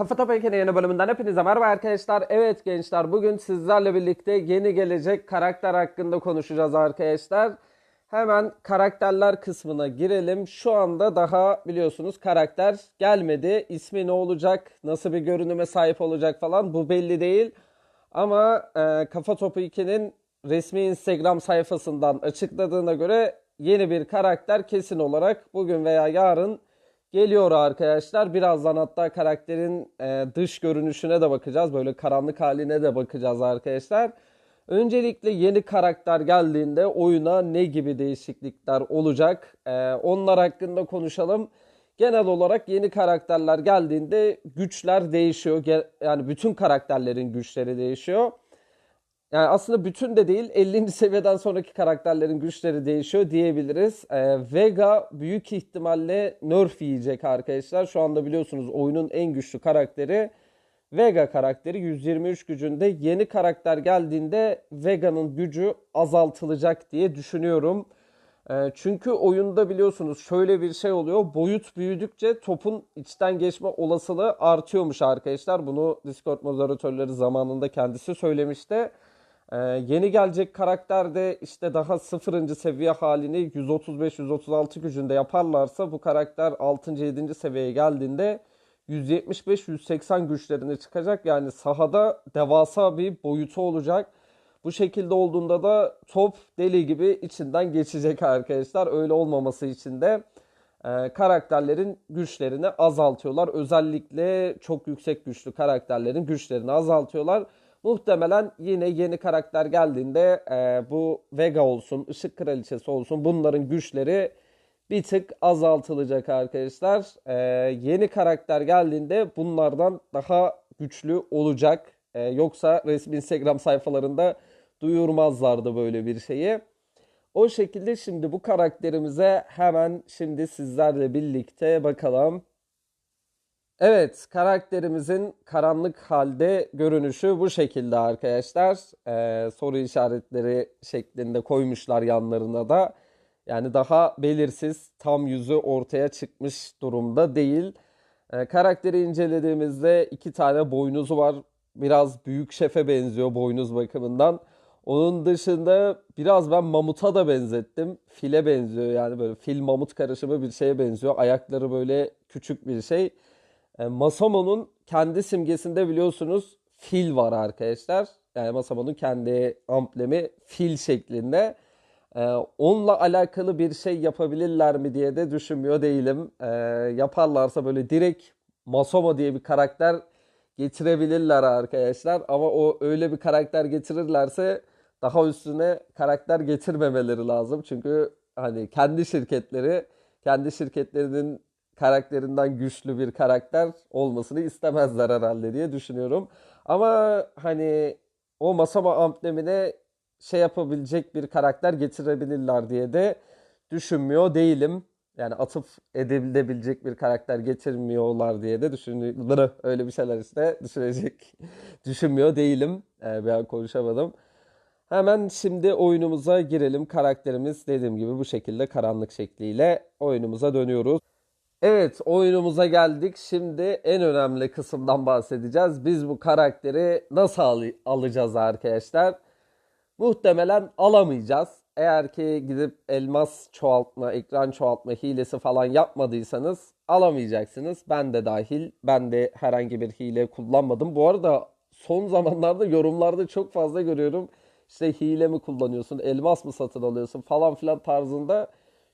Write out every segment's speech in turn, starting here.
Kafa Topik'in yeni bölümünden hepinize merhaba arkadaşlar. Evet gençler bugün sizlerle birlikte yeni gelecek karakter hakkında konuşacağız arkadaşlar. Hemen karakterler kısmına girelim. Şu anda daha biliyorsunuz karakter gelmedi. İsmi ne olacak, nasıl bir görünüme sahip olacak falan bu belli değil. Ama e, Kafa Topu 2'nin resmi Instagram sayfasından açıkladığına göre yeni bir karakter kesin olarak bugün veya yarın geliyor arkadaşlar. Birazdan hatta karakterin e, dış görünüşüne de bakacağız. Böyle karanlık haline de bakacağız arkadaşlar. Öncelikle yeni karakter geldiğinde oyuna ne gibi değişiklikler olacak? E, onlar hakkında konuşalım. Genel olarak yeni karakterler geldiğinde güçler değişiyor. Yani bütün karakterlerin güçleri değişiyor. Yani aslında bütün de değil 50. seviyeden sonraki karakterlerin güçleri değişiyor diyebiliriz. Ee, Vega büyük ihtimalle nerf yiyecek arkadaşlar. Şu anda biliyorsunuz oyunun en güçlü karakteri Vega karakteri 123 gücünde. Yeni karakter geldiğinde Vega'nın gücü azaltılacak diye düşünüyorum. Ee, çünkü oyunda biliyorsunuz şöyle bir şey oluyor. Boyut büyüdükçe topun içten geçme olasılığı artıyormuş arkadaşlar. Bunu Discord moderatörleri zamanında kendisi söylemişti. Ee, yeni gelecek karakter de işte daha sıfırıncı seviye halini 135-136 gücünde yaparlarsa bu karakter 6. 7. seviyeye geldiğinde 175-180 güçlerine çıkacak. Yani sahada devasa bir boyutu olacak. Bu şekilde olduğunda da top deli gibi içinden geçecek arkadaşlar. Öyle olmaması için de e, karakterlerin güçlerini azaltıyorlar. Özellikle çok yüksek güçlü karakterlerin güçlerini azaltıyorlar. Muhtemelen yine yeni karakter geldiğinde e, bu Vega olsun, Işık Kraliçesi olsun bunların güçleri bir tık azaltılacak arkadaşlar. E, yeni karakter geldiğinde bunlardan daha güçlü olacak. E, yoksa resmi Instagram sayfalarında duyurmazlardı böyle bir şeyi. O şekilde şimdi bu karakterimize hemen şimdi sizlerle birlikte bakalım. Evet, karakterimizin karanlık halde görünüşü bu şekilde arkadaşlar. Ee, soru işaretleri şeklinde koymuşlar yanlarına da. Yani daha belirsiz, tam yüzü ortaya çıkmış durumda değil. Ee, karakteri incelediğimizde iki tane boynuzu var. Biraz büyük şefe benziyor boynuz bakımından. Onun dışında biraz ben mamuta da benzettim. File benziyor yani böyle fil mamut karışımı bir şeye benziyor. Ayakları böyle küçük bir şey. E, Masamo'nun kendi simgesinde biliyorsunuz fil var arkadaşlar. Yani Masamo'nun kendi amblemi fil şeklinde. E, onunla alakalı bir şey yapabilirler mi diye de düşünmüyor değilim. E, yaparlarsa böyle direkt Masamo diye bir karakter getirebilirler arkadaşlar. Ama o öyle bir karakter getirirlerse daha üstüne karakter getirmemeleri lazım. Çünkü hani kendi şirketleri, kendi şirketlerinin karakterinden güçlü bir karakter olmasını istemezler herhalde diye düşünüyorum. Ama hani o Masama amblemine şey yapabilecek bir karakter getirebilirler diye de düşünmüyor değilim. Yani atıf edilebilecek bir karakter getirmiyorlar diye de düşünüyorum. Öyle bir şeyler işte düşünecek. Düşünmüyor değilim. Ee, bir an konuşamadım. Hemen şimdi oyunumuza girelim. Karakterimiz dediğim gibi bu şekilde karanlık şekliyle oyunumuza dönüyoruz. Evet, oyunumuza geldik. Şimdi en önemli kısımdan bahsedeceğiz. Biz bu karakteri nasıl al- alacağız arkadaşlar? Muhtemelen alamayacağız. Eğer ki gidip elmas çoğaltma, ekran çoğaltma hilesi falan yapmadıysanız alamayacaksınız. Ben de dahil. Ben de herhangi bir hile kullanmadım. Bu arada son zamanlarda yorumlarda çok fazla görüyorum. İşte hile mi kullanıyorsun, elmas mı satın alıyorsun falan filan tarzında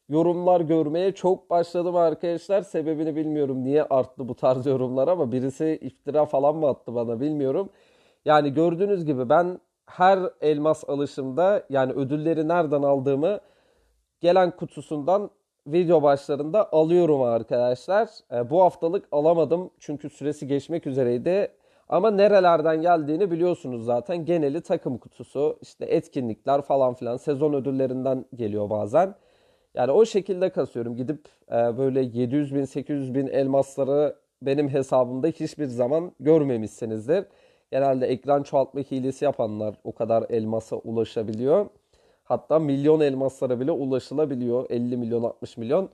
yorumlar görmeye çok başladım arkadaşlar. Sebebini bilmiyorum niye arttı bu tarz yorumlar ama birisi iftira falan mı attı bana bilmiyorum. Yani gördüğünüz gibi ben her elmas alışımda yani ödülleri nereden aldığımı gelen kutusundan video başlarında alıyorum arkadaşlar. E, bu haftalık alamadım çünkü süresi geçmek üzereydi. Ama nerelerden geldiğini biliyorsunuz zaten. Geneli takım kutusu, işte etkinlikler falan filan sezon ödüllerinden geliyor bazen. Yani o şekilde kasıyorum. Gidip e, böyle 700 bin, 800 bin elmasları benim hesabımda hiçbir zaman görmemişsinizdir. Genelde ekran çoğaltma hilesi yapanlar o kadar elmasa ulaşabiliyor. Hatta milyon elmaslara bile ulaşılabiliyor. 50 milyon, 60 milyon.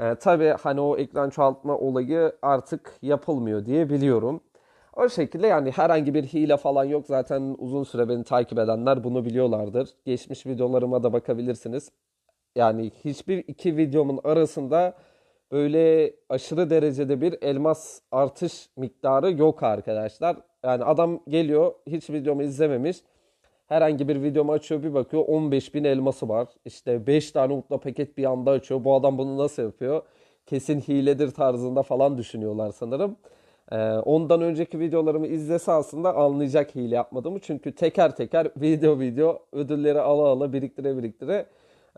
E, tabii hani o ekran çoğaltma olayı artık yapılmıyor diye biliyorum. O şekilde yani herhangi bir hile falan yok. Zaten uzun süre beni takip edenler bunu biliyorlardır. Geçmiş videolarıma da bakabilirsiniz. Yani hiçbir iki videomun arasında böyle aşırı derecede bir elmas artış miktarı yok arkadaşlar. Yani adam geliyor hiç videomu izlememiş. Herhangi bir videomu açıyor bir bakıyor 15 bin elması var. İşte 5 tane mutlu paket bir anda açıyor. Bu adam bunu nasıl yapıyor? Kesin hiledir tarzında falan düşünüyorlar sanırım. Ee, ondan önceki videolarımı izlese aslında anlayacak hile yapmadığımı. Çünkü teker teker video video ödülleri ala ala biriktire biriktire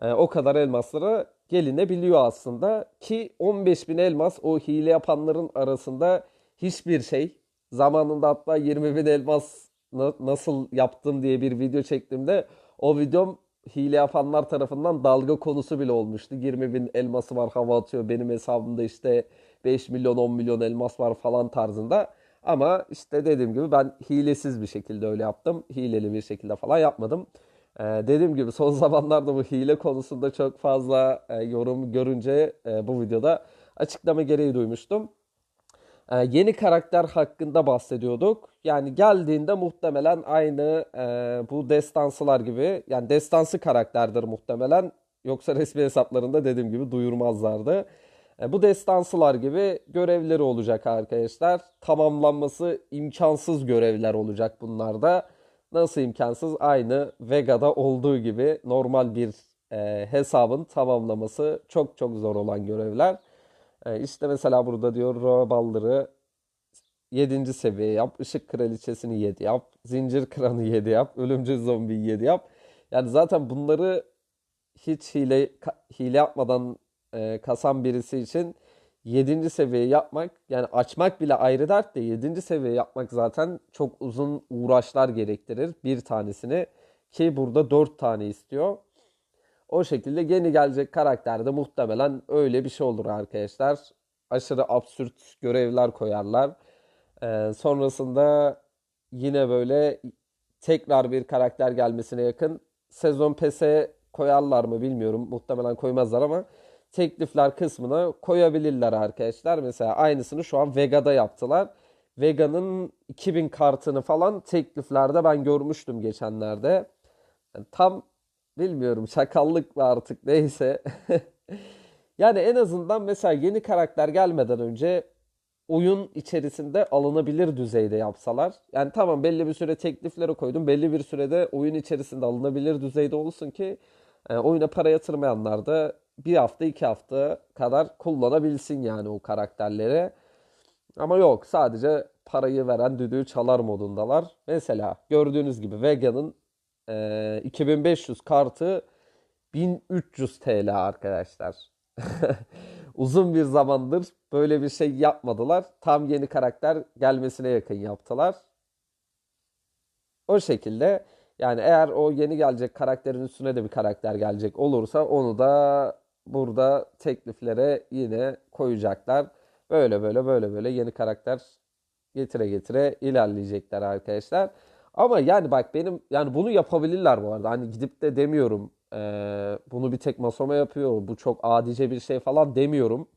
o kadar elmaslara gelinebiliyor aslında. Ki 15 bin elmas o hile yapanların arasında hiçbir şey. Zamanında hatta 20 bin elmas na- nasıl yaptım diye bir video çektiğimde o videom hile yapanlar tarafından dalga konusu bile olmuştu. 20 bin elması var hava atıyor benim hesabımda işte 5 milyon 10 milyon elmas var falan tarzında. Ama işte dediğim gibi ben hilesiz bir şekilde öyle yaptım. Hileli bir şekilde falan yapmadım. Ee, dediğim gibi son zamanlarda bu hile konusunda çok fazla e, yorum görünce e, bu videoda açıklama gereği duymuştum. Ee, yeni karakter hakkında bahsediyorduk. Yani geldiğinde muhtemelen aynı e, bu destansılar gibi yani destansı karakterdir muhtemelen. Yoksa resmi hesaplarında dediğim gibi duyurmazlardı. E, bu destansılar gibi görevleri olacak arkadaşlar. Tamamlanması imkansız görevler olacak bunlar da. Nasıl imkansız? Aynı Vega'da olduğu gibi normal bir e, hesabın tamamlaması çok çok zor olan görevler. E, işte mesela burada diyor Roa Baldır'ı 7. seviye yap, Işık Kraliçesini 7 yap, Zincir Kıran'ı 7 yap, Ölümcül Zombi'yi 7 yap. Yani zaten bunları hiç hile hile yapmadan e, kasan birisi için 7. seviye yapmak yani açmak bile ayrı dert de 7. seviye yapmak zaten çok uzun uğraşlar gerektirir bir tanesini ki burada 4 tane istiyor. O şekilde yeni gelecek karakterde muhtemelen öyle bir şey olur arkadaşlar. Aşırı absürt görevler koyarlar. Ee, sonrasında yine böyle tekrar bir karakter gelmesine yakın sezon PS'e koyarlar mı bilmiyorum. Muhtemelen koymazlar ama teklifler kısmına koyabilirler arkadaşlar. Mesela aynısını şu an Vega'da yaptılar. Vega'nın 2000 kartını falan tekliflerde ben görmüştüm geçenlerde. Yani tam bilmiyorum şakallık mı artık neyse. Yani en azından mesela yeni karakter gelmeden önce oyun içerisinde alınabilir düzeyde yapsalar. Yani tamam belli bir süre teklifleri koydum. Belli bir sürede oyun içerisinde alınabilir düzeyde olsun ki e, oyuna para yatırmayanlar da bir hafta iki hafta kadar kullanabilsin yani o karakterleri. Ama yok sadece parayı veren düdüğü çalar modundalar. Mesela gördüğünüz gibi Vega'nın e, 2500 kartı 1300 TL arkadaşlar. Uzun bir zamandır böyle bir şey yapmadılar. Tam yeni karakter gelmesine yakın yaptılar. O şekilde yani eğer o yeni gelecek karakterin üstüne de bir karakter gelecek olursa onu da burada tekliflere yine koyacaklar. Böyle böyle böyle böyle yeni karakter getire getire ilerleyecekler arkadaşlar. Ama yani bak benim yani bunu yapabilirler bu arada. Hani gidip de demiyorum eee, bunu bir tek Masoma yapıyor. Bu çok adice bir şey falan demiyorum.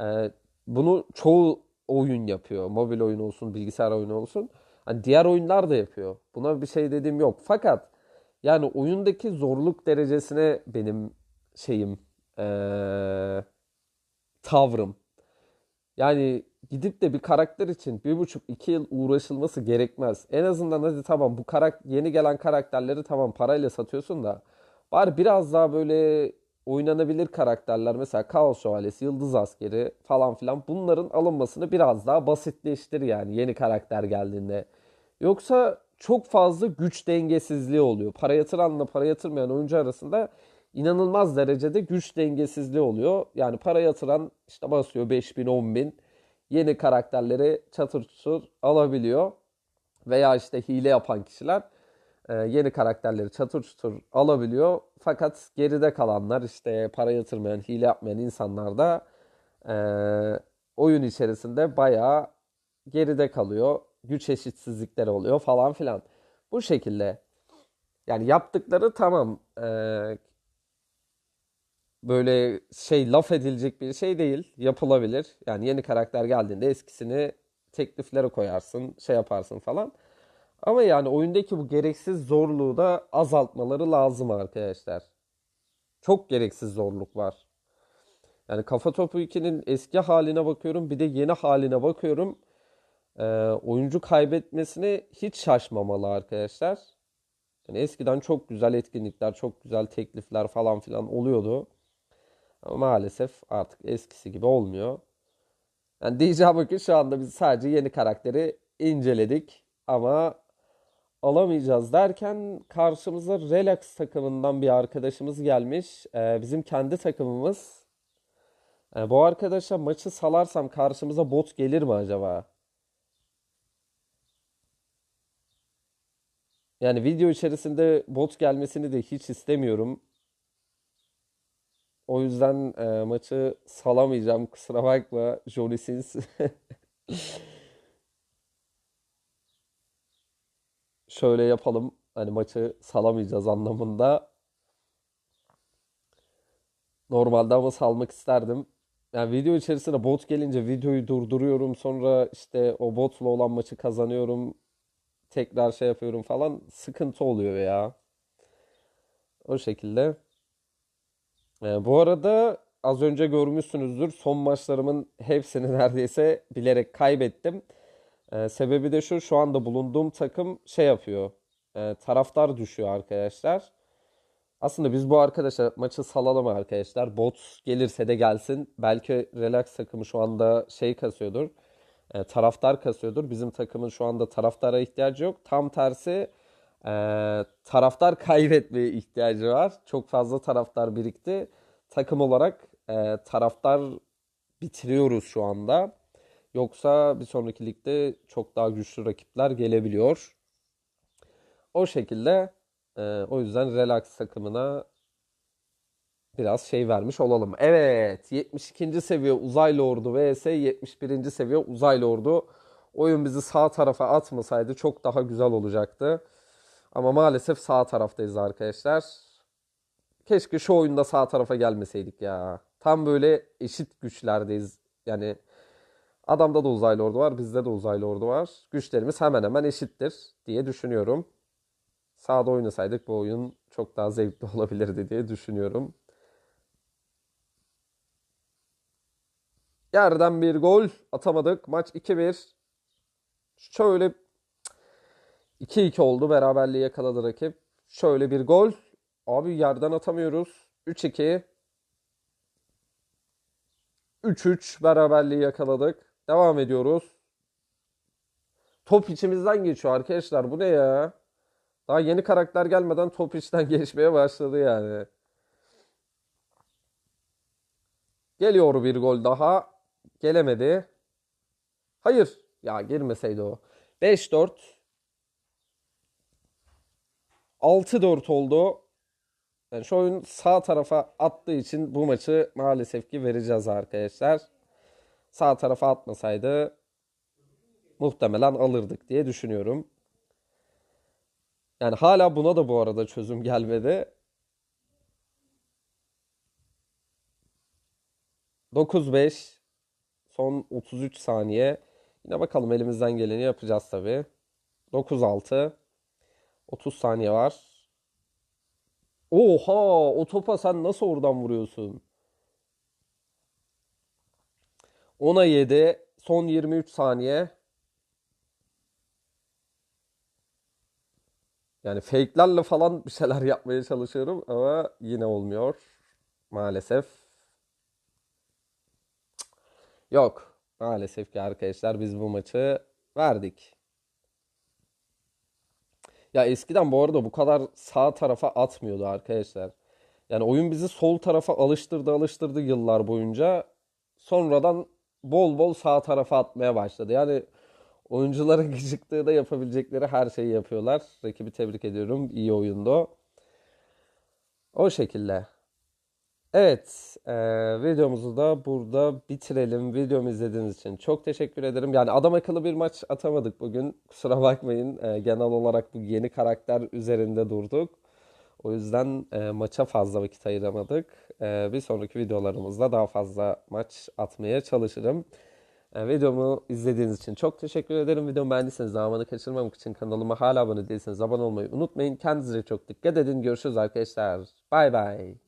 Eee, bunu çoğu oyun yapıyor. Mobil oyun olsun, bilgisayar oyunu olsun. Hani diğer oyunlar da yapıyor. Buna bir şey dediğim yok. Fakat yani oyundaki zorluk derecesine benim şeyim eee, tavrım. Yani gidip de bir karakter için bir buçuk iki yıl uğraşılması gerekmez. En azından hadi tamam bu karak yeni gelen karakterleri tamam parayla satıyorsun da bari biraz daha böyle oynanabilir karakterler mesela Kaos Şövalyesi, Yıldız Askeri falan filan bunların alınmasını biraz daha basitleştir yani yeni karakter geldiğinde. Yoksa çok fazla güç dengesizliği oluyor. Para yatıranla para yatırmayan oyuncu arasında inanılmaz derecede güç dengesizliği oluyor. Yani para yatıran işte basıyor 5000 bin yeni karakterleri çatır çutur alabiliyor. Veya işte hile yapan kişiler e, yeni karakterleri çatır çutur alabiliyor. Fakat geride kalanlar işte para yatırmayan, hile yapmayan insanlar da e, oyun içerisinde bayağı geride kalıyor. Güç eşitsizlikleri oluyor falan filan. Bu şekilde. Yani yaptıkları tamam e, böyle şey laf edilecek bir şey değil. Yapılabilir. Yani yeni karakter geldiğinde eskisini tekliflere koyarsın, şey yaparsın falan. Ama yani oyundaki bu gereksiz zorluğu da azaltmaları lazım arkadaşlar. Çok gereksiz zorluk var. Yani Kafa Topu 2'nin eski haline bakıyorum, bir de yeni haline bakıyorum. Ee, oyuncu kaybetmesine hiç şaşmamalı arkadaşlar. Yani eskiden çok güzel etkinlikler, çok güzel teklifler falan filan oluyordu. Ama maalesef artık eskisi gibi olmuyor. Yani diyeceğim ki şu anda biz sadece yeni karakteri inceledik ama alamayacağız derken karşımıza Relax takımından bir arkadaşımız gelmiş. Ee, bizim kendi takımımız. Ee, bu arkadaşa maçı salarsam karşımıza bot gelir mi acaba? Yani video içerisinde bot gelmesini de hiç istemiyorum. O yüzden e, maçı salamayacağım. Kusura bakma Johnny Sins. Şöyle yapalım. Hani maçı salamayacağız anlamında. Normalde ama salmak isterdim. Yani video içerisinde bot gelince videoyu durduruyorum. Sonra işte o botla olan maçı kazanıyorum. Tekrar şey yapıyorum falan. Sıkıntı oluyor ya. O şekilde. Ee, bu arada az önce görmüşsünüzdür. Son maçlarımın hepsini neredeyse bilerek kaybettim. Ee, sebebi de şu, şu anda bulunduğum takım şey yapıyor. Ee, taraftar düşüyor arkadaşlar. Aslında biz bu arkadaşa maçı salalım arkadaşlar. Bot gelirse de gelsin. Belki Relax takımı şu anda şey kasıyordur. Ee, taraftar kasıyordur. Bizim takımın şu anda taraftara ihtiyacı yok. Tam tersi e, taraftar kaybetmeye ihtiyacı var. Çok fazla taraftar birikti. Takım olarak e, taraftar bitiriyoruz şu anda. Yoksa bir sonraki ligde çok daha güçlü rakipler gelebiliyor. O şekilde e, o yüzden Relax takımına biraz şey vermiş olalım. Evet 72. seviye uzaylı ordu vs 71. seviye uzaylı ordu. Oyun bizi sağ tarafa atmasaydı çok daha güzel olacaktı. Ama maalesef sağ taraftayız arkadaşlar. Keşke şu oyunda sağ tarafa gelmeseydik ya. Tam böyle eşit güçlerdeyiz. Yani adamda da uzaylı ordu var, bizde de uzaylı ordu var. Güçlerimiz hemen hemen eşittir diye düşünüyorum. Sağda oynasaydık bu oyun çok daha zevkli olabilirdi diye düşünüyorum. Yerden bir gol atamadık. Maç 2-1. Şöyle 2-2 oldu. Beraberliği yakaladı rakip. Şöyle bir gol. Abi yerden atamıyoruz. 3-2. 3-3 beraberliği yakaladık. Devam ediyoruz. Top içimizden geçiyor arkadaşlar. Bu ne ya? Daha yeni karakter gelmeden top içten geçmeye başladı yani. Geliyor bir gol daha. Gelemedi. Hayır. Ya girmeseydi o. 5-4. 6-4 oldu. Yani şu oyun sağ tarafa attığı için bu maçı maalesef ki vereceğiz arkadaşlar. Sağ tarafa atmasaydı muhtemelen alırdık diye düşünüyorum. Yani hala buna da bu arada çözüm gelmedi. 9-5 son 33 saniye. Yine bakalım elimizden geleni yapacağız tabii. 9-6 30 saniye var. Oha o topa sen nasıl oradan vuruyorsun? 10'a 7 son 23 saniye. Yani fake'lerle falan bir şeyler yapmaya çalışıyorum ama yine olmuyor. Maalesef. Yok. Maalesef ki arkadaşlar biz bu maçı verdik. Ya eskiden bu arada bu kadar sağ tarafa atmıyordu arkadaşlar. Yani oyun bizi sol tarafa alıştırdı alıştırdı yıllar boyunca. Sonradan bol bol sağ tarafa atmaya başladı. Yani oyuncuların gıcıklığı yapabilecekleri her şeyi yapıyorlar. Rakibi tebrik ediyorum. İyi oyundu. O şekilde. Evet, e, videomuzu da burada bitirelim. Videomu izlediğiniz için çok teşekkür ederim. Yani adam akıllı bir maç atamadık bugün. Kusura bakmayın. E, genel olarak bu yeni karakter üzerinde durduk. O yüzden e, maça fazla vakit ayıramadık. E, bir sonraki videolarımızda daha fazla maç atmaya çalışırım. E, videomu izlediğiniz için çok teşekkür ederim. Videomu beğendiyseniz zamanı kaçırmamak için kanalıma hala abone değilseniz abone olmayı unutmayın. Kendinize çok dikkat edin. Görüşürüz arkadaşlar. Bay bay.